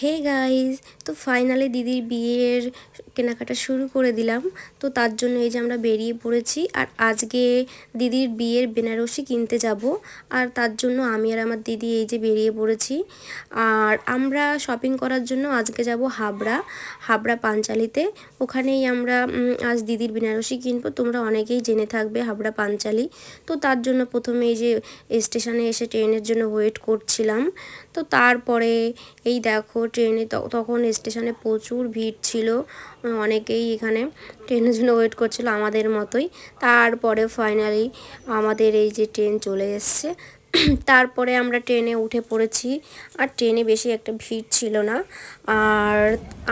Hey guys তো finally দিদির বিয়ের কেনাকাটা শুরু করে দিলাম। তো তার জন্য এই যে আমরা বেরিয়ে পড়েছি, আর আজকে দিদির বিয়ের বেনারসি কিনতে যাব। আর তার জন্য আমি আর আমার দিদি এই যে বেরিয়ে পড়েছি। আর আমরা শপিং করার জন্য আজকে যাব হাবড়া হাবড়া পাঞ্চালিতে। ওখানেই আমরা আজ দিদির বেনারসি কিনবো। তোমরা অনেকেই জেনে থাকবে হাবড়া পাঞ্চালি। তো তার জন্য প্রথমে এই যে স্টেশনে এসে ট্রেনের জন্য ওয়েট করছিলাম। তো তারপরে এই দেখো ট্রেনে তখন স্টেশনে প্রচুর ভিড় ছিল। অনেকেই এখানে ট্রেনের জন্য ওয়েট করছিল আমাদের মতোই। তারপরে ফাইনালি আমাদের এই যে ট্রেন চলে এসছে। তারপরে আমরা ট্রেনে উঠে পড়েছি। আর ট্রেনে বেশি একটা ভিড় ছিল না। আর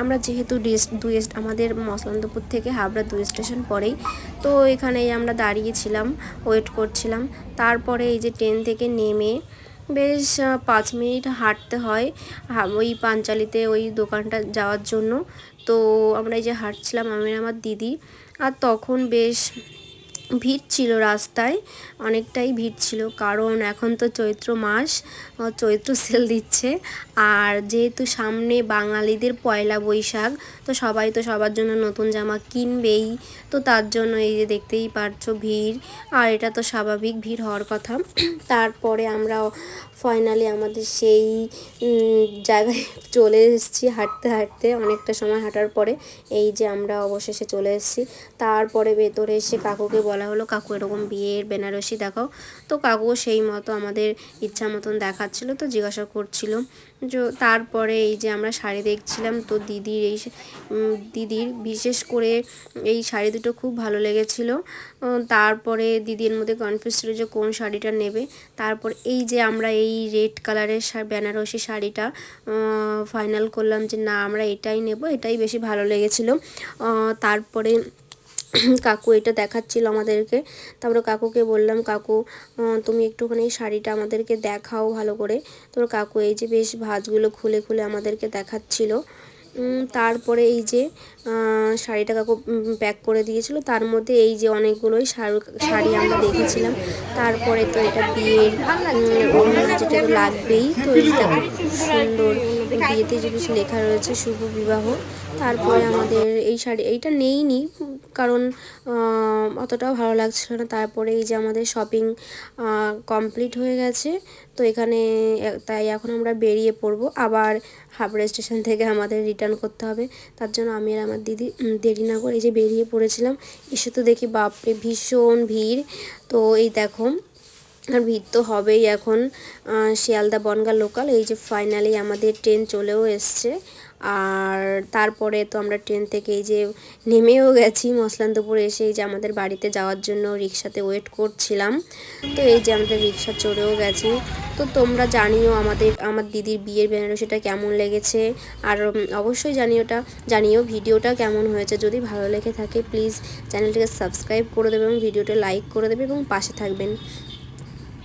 আমরা যেহেতু দুই আমাদের মসলন্দপুর থেকে হাবড়া দুই স্টেশন পরেই, তো এখানেই আমরা দাঁড়িয়েছিলাম, ওয়েট করছিলাম। তারপরে এই যে ট্রেন থেকে নেমে বেশ পাঁচ মিনিট হাঁটতে হয় ওই পাঞ্চালিতে ওই দোকানটা যাওয়ার জন্য। তো আমরা এই যে হাঁটছিলাম, আমি আমার দিদি। আর তখন বেশ ভিড় ছিল রাস্তায়, অনেকটাই ভিড় ছিল। কারণ এখন তো চৈত্র মাস চৈত্র সেল দিচ্ছে। আর যেহেতু সামনে বাঙালিদের পয়লা বৈশাখ, তো সবাই তো সবার জন্য নতুন জামা কিনবেই। তো তার জন্য এই যে দেখতেই পারছ ভিড়, আর এটা তো স্বাভাবিক ভিড় হওয়ার কথা। তারপরে আমরা ফাইনালি আমাদের সেই জায়গায় চলে এসেছি হাঁটতে হাঁটতে, অনেকটা সময় হাঁটার পরে। এই যে আমরা অবশেষে চলে এসেছি। তারপরে ভেতরে এসে কাকুকে বলা হলো, কাকু এরকম বিয়ের বেনারসি দেখাও। তো কাকু সেই মতো আমাদের ইচ্ছা মতন দেখাচ্ছিল, তো জিজ্ঞাসা করছিল। যে তারপরে এই যে আমরা শাড়ি দেখছিলাম, তো দিদির এই দিদির বিশেষ করে এই শাড়ি দুটো খুব ভালো লেগেছিল। তারপরে দিদির মধ্যে কনফিউজ ছিল যে কোন শাড়িটা নেবে। তারপর এই যে আমরা এই রেড কালারের বেনারসি শাড়িটা ফাইনাল করলাম যে না, আমরা এটাই নেব, এটাই বেশি ভালো লেগেছিল। তারপরে কাকু এটা দেখাচ্ছিল আমাদেরকে। তারপরে কাকুকে বললাম, কাকু তুমি একটুখানি শাড়িটা আমাদেরকে দেখাও ভালো করে। তোর কাকু এই যে বেশ ভাঁজগুলো খুলে খুলে আমাদেরকে দেখাচ্ছিল। তারপরে এই যে শাড়িটা কাকু প্যাক করে দিয়েছিল। তার মধ্যে এই যে অনেকগুলোই শাড়ি আমরা দেখেছিলাম। তারপরে তো এটা বিয়ের যেটা লাগবেই। তো এই খুব সুন্দর বিয়েতে বেশ লেখা রয়েছে, শুভ বিবাহ, তারপরে আমাদের এই শাড়ি, এইটা নেইনি, কারণ অতটাও ভালো লাগছিল না। তারপরে এই যে আমাদের শপিং কমপ্লিট হয়ে গেছে, তো এখানে তাই এখন আমরা বেরিয়ে পড়ব। আবার হাবড়া স্টেশন থেকে আমাদের রিটার্ন করতে হবে। তার জন্য আমি আর আমার দিদি দেরি না করে এই যে বেরিয়ে পড়েছিলাম। এসে তো দেখি বাপরে, ভীষণ ভিড়। তো এই দেখো আর ভিড় তো হবেই এখন। শিয়ালদা বনগা লোকাল এই যে ফাইনালি আমাদের ট্রেন চলেও এসছে। আর তারপরে তো আমরা ট্রেন থেকে এই যে নেমেও গেছি মসলান্তপুর এসে, এই যে আমাদের বাড়িতে যাওয়ার জন্য রিক্সাতে ওয়েট করছিলাম। তো এই যে আমাদের রিক্সা চড়েও গেছি। তো তোমরা জানিও আমাদের, আমার দিদির বিয়ের বেনারসিটা কেমন লেগেছে। আর অবশ্যই জানিও ওটা, জানিও ভিডিওটা কেমন হয়েছে। যদি ভালো লেগে থাকে প্লিজ চ্যানেলটিকে সাবস্ক্রাইব করে দেবে এবং ভিডিওটা লাইক করে দেবে এবং পাশে থাকবেন।